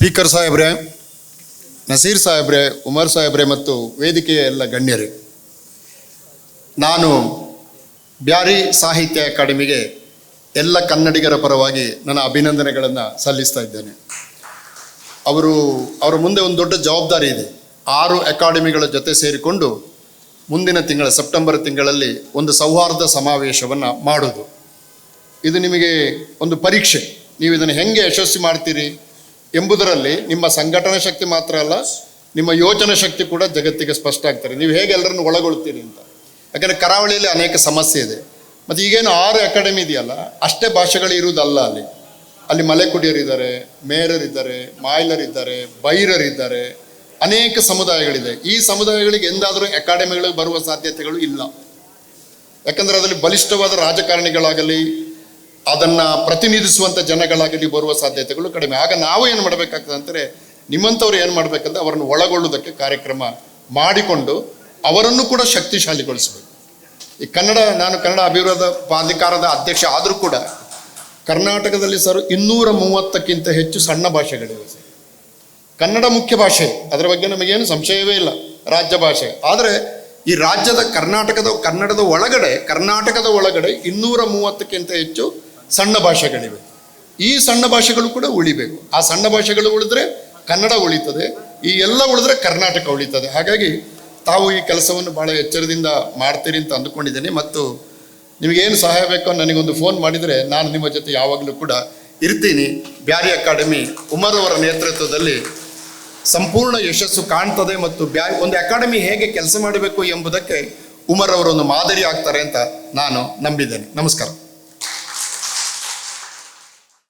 Speaker ಸಾಹೇಬ್ರೆ, ನಸೀರ್ ಸಾಹೇಬ್ರೆ, ಉಮರ್ ಸಾಹೇಬ್ರೆ ಮತ್ತು ವೇದಿಕೆಯ ಎಲ್ಲ ಗಣ್ಯರೇ, ನಾನು ಬ್ಯಾರಿ ಸಾಹಿತ್ಯ ಅಕಾಡೆಮಿಗೆ ಎಲ್ಲ ಕನ್ನಡಿಗರ ಪರವಾಗಿ ನನ್ನ ಅಭಿನಂದನೆಗಳನ್ನು ಸಲ್ಲಿಸ್ತಾ ಇದ್ದೇನೆ. ಅವರು, ಅವರ ಮುಂದೆ ಒಂದು ದೊಡ್ಡ ಜವಾಬ್ದಾರಿ ಇದೆ. ಆರು ಅಕಾಡೆಮಿಗಳ ಜೊತೆ ಸೇರಿಕೊಂಡು ಮುಂದಿನ ತಿಂಗಳ, ಸೆಪ್ಟೆಂಬರ್ ತಿಂಗಳಲ್ಲಿ ಒಂದು ಸೌಹಾರ್ದ ಸಮಾವೇಶವನ್ನು ಮಾಡೋದು ಇದು ನಿಮಗೆ ಒಂದು ಪರೀಕ್ಷೆ. ನೀವು ಇದನ್ನು ಹೆಂಗೆ ಯಶಸ್ವಿ ಮಾಡ್ತೀರಿ? ಎಂಬುದರಲ್ಲಿ ನಿಮ್ಮ ಸಂಘಟನಾ ಶಕ್ತಿ ಮಾತ್ರ ಅಲ್ಲ, ನಿಮ್ಮ ಯೋಚನಾ ಶಕ್ತಿ ಕೂಡ ಜಗತ್ತಿಗೆ ಸ್ಪಷ್ಟ ಆಗ್ತಾರೆ. ನೀವು ಹೇಗೆ ಎಲ್ಲರನ್ನು ಒಳಗೊಳ್ತೀರಿ ಅಂತ. ಯಾಕಂದರೆ ಕರಾವಳಿಯಲ್ಲಿ ಅನೇಕ ಸಮಸ್ಯೆ ಇದೆ. ಮತ್ತು ಈಗೇನು ಆರು ಅಕಾಡೆಮಿ ಇದೆಯಲ್ಲ, ಅಷ್ಟೇ ಭಾಷೆಗಳು ಇರುವುದಲ್ಲ ಅಲ್ಲಿ. ಅಲ್ಲಿ ಮಲೆಕುಡಿಯರಿದ್ದಾರೆ, ಮೇರರಿದ್ದಾರೆ, ಮಾಯ್ಲರಿದ್ದಾರೆ, ಬೈರರಿದ್ದಾರೆ, ಅನೇಕ ಸಮುದಾಯಗಳಿದೆ. ಈ ಸಮುದಾಯಗಳಿಗೆ ಎಂದಾದರೂ ಅಕಾಡೆಮಿಗಳಿಗೆ ಬರುವ ಸಾಧ್ಯತೆಗಳು ಇಲ್ಲ. ಯಾಕಂದರೆ ಅದರಲ್ಲಿ ಬಲಿಷ್ಠವಾದ ರಾಜಕಾರಣಿಗಳಾಗಲಿ ಅದನ್ನ ಪ್ರತಿನಿಧಿಸುವಂತ ಜನಗಳಾಗಲಿ ಬರುವ ಸಾಧ್ಯತೆಗಳು ಕಡಿಮೆ. ಆಗ ನಾವು ಏನು ಮಾಡಬೇಕಾಗ್ತದೆ ಅಂದರೆ ನಿಮ್ಮಂಥವ್ರು ಏನು ಮಾಡಬೇಕಂದ್ರೆ ಅವರನ್ನು ಒಳಗೊಳ್ಳುವುದಕ್ಕೆ ಕಾರ್ಯಕ್ರಮ ಮಾಡಿಕೊಂಡು ಅವರನ್ನು ಕೂಡ ಶಕ್ತಿಶಾಲಿಗೊಳಿಸಬೇಕು. ಈ ಕನ್ನಡ, ನಾನು ಕನ್ನಡ ಅಭಿವೃದ್ಧಿ ಪ್ರಾಧಿಕಾರದ ಅಧ್ಯಕ್ಷ ಆದರೂ ಕೂಡ ಕರ್ನಾಟಕದಲ್ಲಿ ಸರ್ ಇನ್ನೂರ ಮೂವತ್ತಕ್ಕಿಂತ ಹೆಚ್ಚು ಸಣ್ಣ ಭಾಷೆಗಳಿವೆ ಸರ್. ಕನ್ನಡ ಮುಖ್ಯ ಭಾಷೆ, ಅದರ ಬಗ್ಗೆ ನಮಗೇನು ಸಂಶಯವೇ ಇಲ್ಲ, ರಾಜ್ಯ ಭಾಷೆ. ಆದರೆ ಈ ರಾಜ್ಯದ ಕರ್ನಾಟಕದ, ಕನ್ನಡದ ಒಳಗಡೆ, ಕರ್ನಾಟಕದ ಒಳಗಡೆ ಇನ್ನೂರ ಮೂವತ್ತಕ್ಕಿಂತ ಹೆಚ್ಚು ಸಣ್ಣ ಭಾಷೆಗಳಿವೆ. ಈ ಸಣ್ಣ ಭಾಷೆಗಳು ಕೂಡ ಉಳಿಬೇಕು. ಆ ಸಣ್ಣ ಭಾಷೆಗಳು ಉಳಿದ್ರೆ ಕನ್ನಡ ಉಳಿತದೆ. ಈ ಎಲ್ಲ ಉಳಿದ್ರೆ ಕರ್ನಾಟಕ ಉಳಿತದೆ. ಹಾಗಾಗಿ ತಾವು ಈ ಕೆಲಸವನ್ನು ಬಹಳ ಎಚ್ಚರದಿಂದ ಮಾಡ್ತೀರಿ ಅಂತ ಅಂದುಕೊಂಡಿದ್ದೇನೆ. ಮತ್ತು ನಿಮಗೇನು ಸಹಾಯ ಬೇಕೋ ನನಗೊಂದು ಫೋನ್ ಮಾಡಿದರೆ ನಾನು ನಿಮ್ಮ ಜೊತೆ ಯಾವಾಗಲೂ ಕೂಡ ಇರ್ತೀನಿ. ಬ್ಯಾರಿ ಅಕಾಡೆಮಿ ಉಮರ್ ಅವರ ನೇತೃತ್ವದಲ್ಲಿ ಸಂಪೂರ್ಣ ಯಶಸ್ಸು ಕಾಣ್ತದೆ ಮತ್ತು ಬ್ಯಾ ಒಂದು ಅಕಾಡೆಮಿ ಹೇಗೆ ಕೆಲಸ ಮಾಡಬೇಕು ಎಂಬುದಕ್ಕೆ ಉಮರ್ ಅವರೊಂದು ಮಾದರಿ ಆಗ್ತಾರೆ ಅಂತ ನಾನು ನಂಬಿದ್ದೇನೆ. ನಮಸ್ಕಾರ.